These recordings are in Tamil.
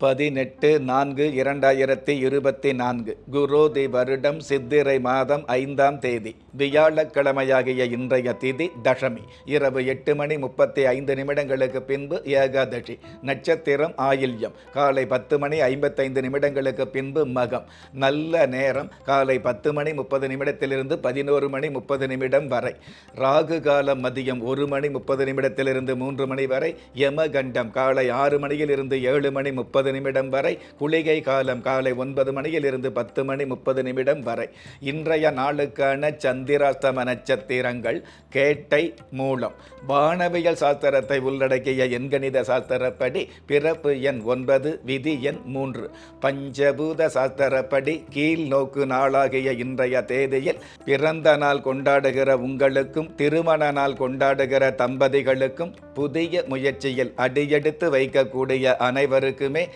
பதினெட்டு நான்கு இரண்டாயிரத்தி இருபத்தி நான்கு. குரோதி வருடம் சித்திரை மாதம் ஐந்தாம் தேதி. வியாழக்கிழமையாகிய இன்றைய திதி தசமி. இரவு எட்டு மணி முப்பத்தி ஐந்து நிமிடங்களுக்கு பின்பு ஏகாதசி. நட்சத்திரம் ஆயில்யம். காலை பத்து மணி ஐம்பத்தைந்து நிமிடங்களுக்கு பின்பு மகம். நல்ல நேரம் காலை பத்து மணி முப்பது நிமிடத்திலிருந்து பதினோரு மணி முப்பது நிமிடம் வரை. ராகு காலம் மதியம் ஒரு மணி முப்பது நிமிடத்திலிருந்து மூன்று மணி வரை. யமகண்டம் காலை ஆறு மணியிலிருந்து ஏழு மணி முப்பது நிமிடம் வரை குளிகை காலம் காலை ஒன்பது மணியில் இருந்து பத்து மணி முப்பது நிமிடம் வரை. இன்றைய நாளுக்கான சந்திராஸ்தம நட்சத்திரங்கள் கேட்டை மூலம். வானவியல் சாஸ்திரத்தை உள்ளடக்கிய எண்கணித சாஸ்திரப்படி பிறப்பு எண் ஒன்பது விதி எண் மூன்று. பஞ்சபூத சாஸ்திரப்படி கீழ் நோக்கு நாளாகிய இன்றைய தேதியில் பிறந்த நாள் கொண்டாடுகிற உங்களுக்கும் திருமண நாள் கொண்டாடுகிற தம்பதிகளுக்கும் புதிய முயற்சியில் அடியெடுத்து வைக்கக்கூடிய அனைவருக்குமே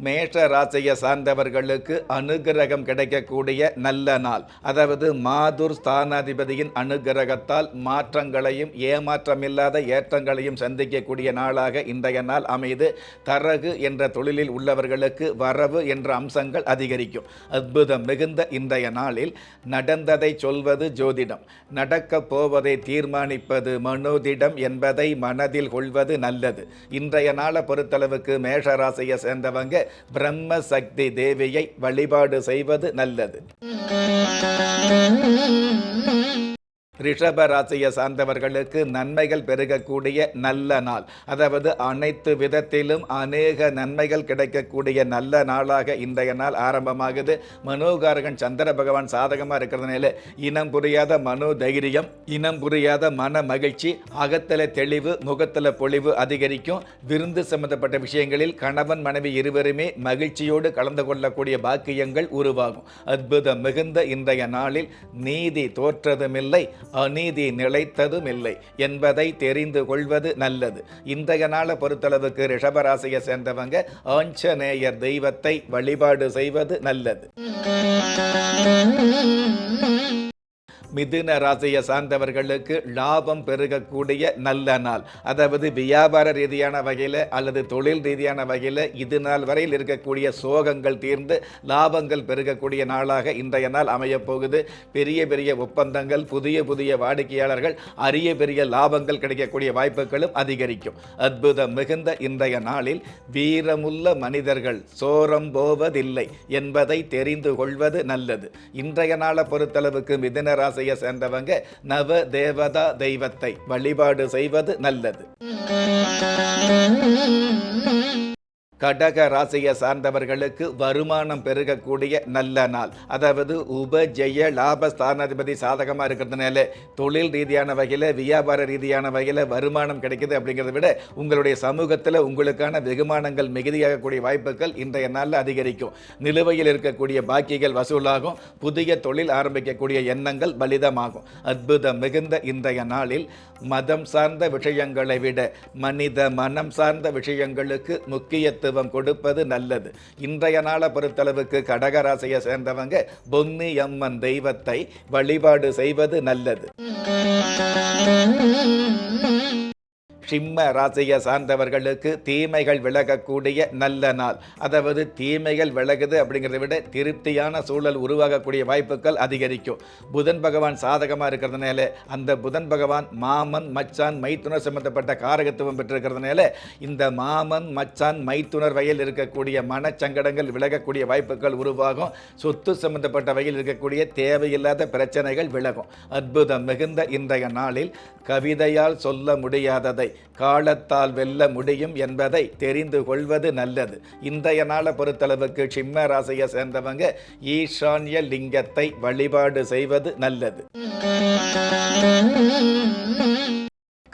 மேஷ ராசியை சார்ந்தவர்களுக்கு அனுகிரகம் கிடைக்கக்கூடிய நல்ல நாள். அதாவது மாதுர் ஸ்தானாதிபதியின் அனுகிரகத்தால் மாற்றங்களையும் ஏமாற்றமில்லாத ஏற்றங்களையும் சந்திக்கக்கூடிய நாளாக இன்றைய நாள் அமைது. தரகு என்ற தொழிலில் உள்ளவர்களுக்கு வரவு என்ற அம்சங்கள் அதிகரிக்கும். அற்புதம் மிகுந்த இன்றைய நாளில் நடந்ததை சொல்வது ஜோதிடம். நடக்கப் போவதை தீர்மானிப்பது மனோதிடம் என்பதை மனதில் கொள்வது நல்லது. இன்றைய நாளை பொறுத்தளவுக்கு மேஷ ராசியை சேர்ந்தவங்க பிரம்ம சக்தி தேவியை வழிபாடு செய்வது நல்லது. ரிஷப ராசியை சார்ந்தவர்களுக்கு நன்மைகள் பெருகக்கூடிய நல்ல நாள். அதாவது அனைத்து விதத்திலும் அநேக நன்மைகள் கிடைக்கக்கூடிய நல்ல நாளாக இன்றைய நாள் ஆரம்பமாகுது. மனோகாரகன் சந்திர பகவான் சாதகமாக இருக்கிறதுனால இனம் புரியாத மனோ தைரியம் இனம் புரியாத மன மகிழ்ச்சி அகத்தில் தெளிவு முகத்தில் பொழிவு அதிகரிக்கும். விருந்து சம்பந்தப்பட்ட விஷயங்களில் கணவன் மனைவி இருவருமே மகிழ்ச்சியோடு கலந்து கொள்ளக்கூடிய பாக்கியங்கள் உருவாகும். அற்புதம் மிகுந்த இன்றைய நாளில் நீதி தோற்றதுமில்லை. அநீதி நிலைத்ததும் இல்லை என்பதை தெரிந்து கொள்வது நல்லது. இன்றைய நாளை பொறுத்தளவுக்கு ரிஷபராசியை சேர்ந்தவங்க ஆஞ்சநேயர் தெய்வத்தை வழிபாடு செய்வது நல்லது. மிதுன ராசியை சார்ந்தவர்களுக்கு லாபம் பெருகக்கூடிய நல்ல நாள். அதாவது வியாபார ரீதியான வகையில் அல்லது தொழில் ரீதியான வகையில் இது நாள் வரையில் இருக்கக்கூடிய சோகங்கள் தீர்ந்து லாபங்கள் பெருகக்கூடிய நாளாக இன்றைய நாள் அமையப்போகுது பெரிய பெரிய ஒப்பந்தங்கள் புதிய புதிய வாடிக்கையாளர்கள் அரிய பெரிய லாபங்கள் கிடைக்கக்கூடிய வாய்ப்புகளும் அதிகரிக்கும். அற்புதம் மிகுந்த இன்றைய நாளில் வீரமுள்ள மனிதர்கள் சோரம் போவதில்லை என்பதை தெரிந்து கொள்வது நல்லது. இன்றைய நாளை பொறுத்தளவுக்கு மிதுன ராசியை சேர்ந்தவங்க நவ தேவதா தெய்வத்தை வழிபாடு செய்வது நல்லது. கடக ராசியை சார்ந்தவர்களுக்கு வருமானம் பெருகக்கூடிய நல்ல நாள். அதாவது உபஜெய லாப சாதகமாக இருக்கிறதுனால தொழில் ரீதியான வகையில் வியாபார ரீதியான வகையில் வருமானம் கிடைக்குது அப்படிங்கிறத விட உங்களுடைய சமூகத்தில் உங்களுக்கான வெகுமானங்கள் மிகுதியாகக்கூடிய வாய்ப்புகள் இன்றைய நாளில் அதிகரிக்கும். நிலுவையில் இருக்கக்கூடிய பாக்கிகள் வசூலாகும். புதிய தொழில் ஆரம்பிக்கக்கூடிய எண்ணங்கள் பலிதமாகும். அற்புதம் மிகுந்த இன்றைய நாளில் மதம் சார்ந்த விஷயங்களை விட மனித மனம் சார்ந்த விஷயங்களுக்கு முக்கியத்துவம் கொடுப்பது நல்லது. இன்றைய நாளை பொறுத்தளவுக்கு கடகராசியை சேர்ந்தவங்க பொன்னி அம்மன் தெய்வத்தை வழிபாடு செய்வது நல்லது. சிம்ம ராசியை சார்ந்தவர்களுக்கு தீமைகள் விலகக்கூடிய நல்ல நாள். அதாவது தீமைகள் விலகுது அப்படிங்கிறத விட திருப்தியான சூழல் உருவாகக்கூடிய வாய்ப்புகள் அதிகரிக்கும். புதன் பகவான் சாதகமாக இருக்கிறதுனால அந்த புதன் பகவான் மாமன் மச்சான் மைத்துனர் சம்பந்தப்பட்ட காரகத்துவம் பெற்றிருக்கிறதுனால இந்த மாமன் மச்சான் மைத்துனர் வகையில் இருக்கக்கூடிய மனச்சங்கடங்கள் விலகக்கூடிய வாய்ப்புகள் உருவாகும். சொத்து சம்பந்தப்பட்ட வகையில் இருக்கக்கூடிய தேவையில்லாத பிரச்சனைகள் விலகும். அற்புதம் மிகுந்த இன்றைய நாளில் கவிதையால் சொல்ல முடியாததை காலத்தால் வெல்ல முடியும் என்பதை தெரிந்து கொள்வது நல்லது. இன்றைய நாளை பொறுத்தளவுக்கு சிம்ம ராசியை சேர்ந்தவங்க ஈசான்ய லிங்கத்தை வழிபாடு செய்வது நல்லது.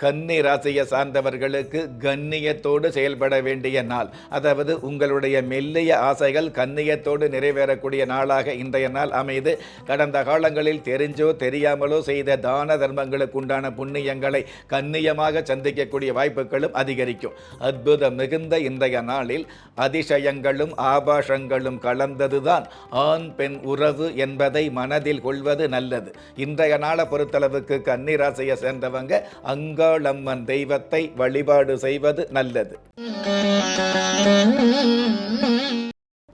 கன்னி ராசியை சார்ந்தவர்களுக்கு கண்ணியத்தோடு செயல்பட வேண்டிய நாள். அதாவது உங்களுடைய மெல்லிய ஆசைகள் கண்ணியத்தோடு நிறைவேறக்கூடிய நாளாக இன்றைய நாள் அமைது. கடந்த காலங்களில் தெரிஞ்சோ தெரியாமலோ செய்த தான தர்மங்களுக்கு உண்டான புண்ணியங்களை கண்ணியமாக சந்திக்கக்கூடிய வாய்ப்புகளும் அதிகரிக்கும். அற்புதம் மிகுந்த இன்றைய நாளில் அதிசயங்களும் ஆபாஷங்களும் கலந்ததுதான் ஆண் பெண் உறவு என்பதை மனதில் கொள்வது நல்லது. இன்றைய நாளை பொறுத்தளவுக்கு கன்னி ராசியை சேர்ந்தவங்க அங்காளம்மன் தெய்வத்தை வழிபாடு செய்வது நல்லது.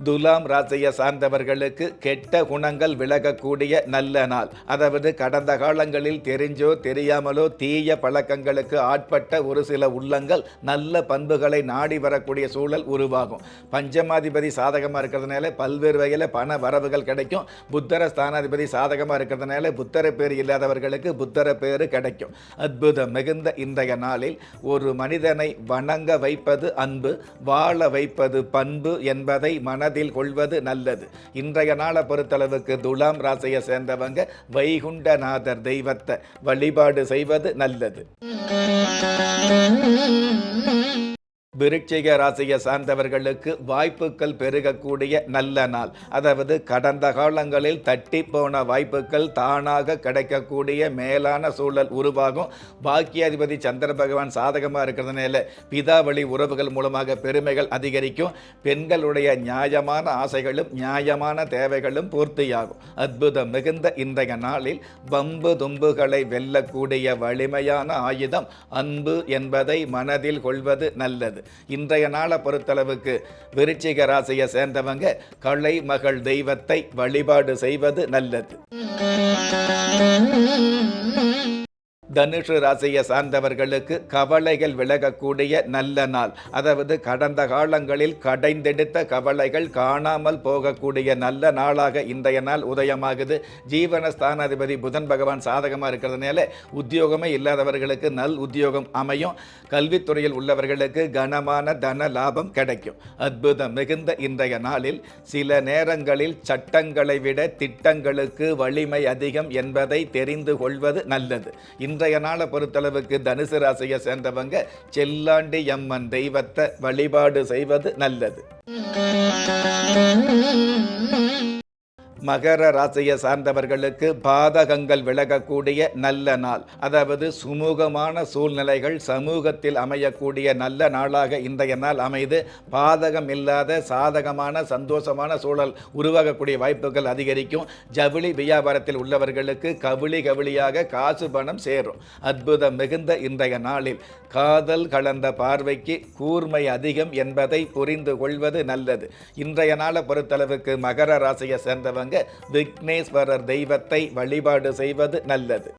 துலாம் ராசியை சார்ந்தவர்களுக்கு கெட்ட குணங்கள் விலகக்கூடிய நல்ல நாள். அதாவது கடந்த காலங்களில் தெரிஞ்சோ தெரியாமலோ தீய பழக்கங்களுக்கு ஆட்பட்ட ஒரு சில உள்ளங்கள் நல்ல பண்புகளை நாடி வரக்கூடிய சூழல் உருவாகும். பஞ்சமாதிபதி சாதகமாக இருக்கிறதுனால பல்வேறு வகையில் பண வரவுகள் கிடைக்கும். புத்தர ஸ்தானாதிபதி சாதகமாக இருக்கிறதுனால புத்தர பேர் இல்லாதவர்களுக்கு புத்தர பேர் கிடைக்கும். அற்புதம் மிகுந்த இன்றைய நாளில் ஒரு மனிதனை வணங்க வைப்பது அன்பு வாழ வைப்பது பண்பு என்பதை மன மனதில் கொள்வது நல்லது. இன்றைய நாளை பொறுத்தளவுக்கு துலாம் ராசியை சேர்ந்தவங்க வைகுண்டநாதர் தெய்வத்தை வழிபாடு செய்வது நல்லது. விருச்சிக ராசியை சார்ந்தவர்களுக்கு வாய்ப்புகள் பெருகக்கூடிய நல்ல நாள். அதாவது கடந்த காலங்களில் தட்டி போன வாய்ப்புகள் தானாக கிடைக்கக்கூடிய மேலான சூழல் உருவாகும். பாக்கியாதிபதி சந்திர பகவான் சாதகமாக இருக்கிறதுனால பிதாவளி உறவுகள் மூலமாக பெருமைகள் அதிகரிக்கும். பெண்களுடைய நியாயமான ஆசைகளும் நியாயமான தேவைகளும் பூர்த்தியாகும். அற்புதம் மிகுந்த இன்றைய நாளில் பம்பு தும்புகளை வெல்லக்கூடிய வலிமையான ஆயுதம் அன்பு என்பதை மனதில் கொள்வது நல்லது. இன்றைய நாளை பொறுத்தளவுக்கு விருச்சிக ராசியை சேர்ந்தவங்க கலை மகள் தெய்வத்தை வழிபாடு செய்வது நல்லது. தனுஷு ராசியை சார்ந்தவர்களுக்கு கவலைகள் விலகக்கூடிய நல்ல நாள். அதாவது கடந்த காலங்களில் கடைந்தெடுத்த கவலைகள் காணாமல் போகக்கூடிய நல்ல நாளாக இன்றைய நாள் உதயமாகுது. ஜீவன ஸ்தானாதிபதி புதன் பகவான் சாதகமாக இருக்கிறதுனால உத்தியோகமே இல்லாதவர்களுக்கு நல் உத்தியோகம் அமையும். கல்வித்துறையில் உள்ளவர்களுக்கு கனமான தன லாபம் கிடைக்கும். அற்புதம் மிகுந்த இன்றைய நாளில் சில நேரங்களில் சட்டங்களை விட திட்டங்களுக்கு வலிமை அதிகம் என்பதை தெரிந்து கொள்வது நல்லது. இன்றைய நாளை பொறுத்தளவுக்கு தனுசு ராசியை சேர்ந்தவங்க செல்லாண்டி அம்மன் தெய்வத்தை வழிபாடு செய்வது நல்லது. மகர ராசியை சார்ந்தவர்களுக்கு பாதகங்கள் விலகக்கூடிய நல்ல நாள். அதாவது சுமூகமான சூழ்நிலைகள் சமூகத்தில் அமையக்கூடிய நல்ல நாளாக இன்றைய நாள் அமைது. பாதகம் இல்லாத சாதகமான சந்தோஷமான சூழல் உருவாகக்கூடிய வாய்ப்புகள் அதிகரிக்கும். ஜவுளி வியாபாரத்தில் உள்ளவர்களுக்கு கவிழி கவுளியாக காசு பணம் சேரும். அற்புதம் மிகுந்த இன்றைய நாளில் காதல் கலந்த பார்வைக்கு கூர்மை அதிகம் என்பதை புரிந்து கொள்வது நல்லது. இன்றைய நாளை பொறுத்தளவுக்கு மகர ராசியை சேர்ந்தவங்க விக்னேஸ்வரர் தெய்வத்தை வழிபாடு செய்வது நல்லது.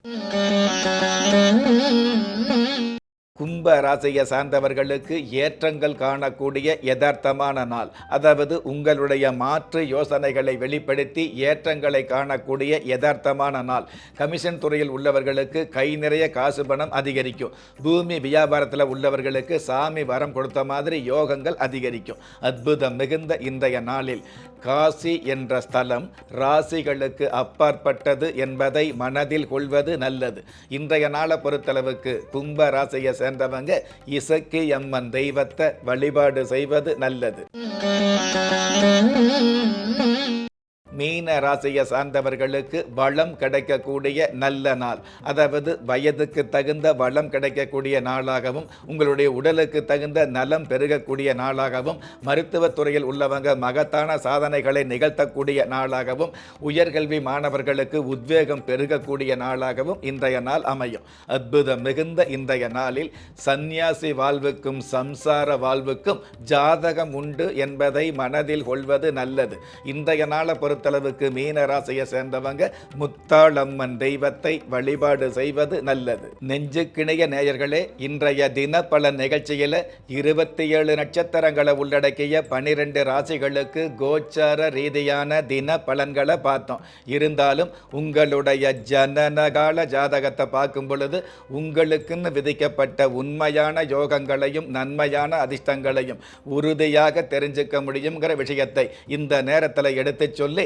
கும்ப ராசியை சார்ந்தவர்களுக்கு ஏற்றங்கள் காணக்கூடிய யதார்த்தமான நாள். அதாவது உங்களுடைய மாற்று யோசனைகளை வெளிப்படுத்தி ஏற்றங்களை காணக்கூடிய யதார்த்தமான நாள். கமிஷன் துறையில் உள்ளவர்களுக்கு கை நிறைய காசு பணம் அதிகரிக்கும். பூமி வியாபாரத்தில் உள்ளவர்களுக்கு சாமி வரம் கொடுத்த மாதிரி யோகங்கள் அதிகரிக்கும். அற்புதம் மிகுந்த இன்றைய நாளில். காசி என்ற ஸ்தலம் ராசிகளுக்கு அப்பாற்பட்டது என்பதை மனதில் கொள்வது நல்லது. இன்றைய நாளை பொறுத்தளவுக்கு கும்ப ராசியை சேர்ந்தவங்க இசக்கி அம்மன் தெய்வத்தை வழிபாடு செய்வது நல்லது. மீன ராசியை சார்ந்தவர்களுக்கு வளம் கிடைக்கக்கூடிய நல்ல நாள். அதாவது வயதுக்கு தகுந்த வளம் கிடைக்கக்கூடிய நாளாகவும் உங்களுடைய உடலுக்கு தகுந்த நலம் பெருகக்கூடிய நாளாகவும் மருத்துவத்துறையில் உள்ளவங்க மகத்தான சாதனைகளை நிகழ்த்தக்கூடிய நாளாகவும் உயர்கல்வி மாணவர்களுக்கு உத்வேகம் பெருகக்கூடிய நாளாகவும் இன்றைய நாள் அமையும். அற்புதம் மிகுந்த இன்றைய நாளில் சந்நியாசி வாழ்வுக்கும் சம்சார வாழ்வுக்கும் ஜாதகம் உண்டு என்பதை மனதில் கொள்வது நல்லது. இன்றைய நாளை பொறுத்தளவுக்கு மீன ராசியை சேர்ந்தவங்க முத்தாளம்மன் தெய்வத்தை வழிபாடு செய்வது நல்லது. நெஞ்சுக்கிணைய நேயர்களே இன்றைய தினப்பலன் நிகழ்ச்சியில் இருபத்தி ஏழு நட்சத்திரங்களை உள்ளடக்கிய பனிரெண்டு ராசிகளுக்கு கோச்சார ரீதியான தின பலன்களை பார்த்தோம். இருந்தாலும் உங்களுடைய ஜனனகால ஜாதகத்தை பார்க்கும் பொழுது உங்களுக்குன்னு விதிக்கப்பட்ட உண்மையான யோகங்களையும் நன்மையான அதிர்ஷ்டங்களையும் உறுதியாக தெரிஞ்சுக்க முடியுங்கிற விஷயத்தை இந்த நேரத்தில் எடுத்துச் சொல்லி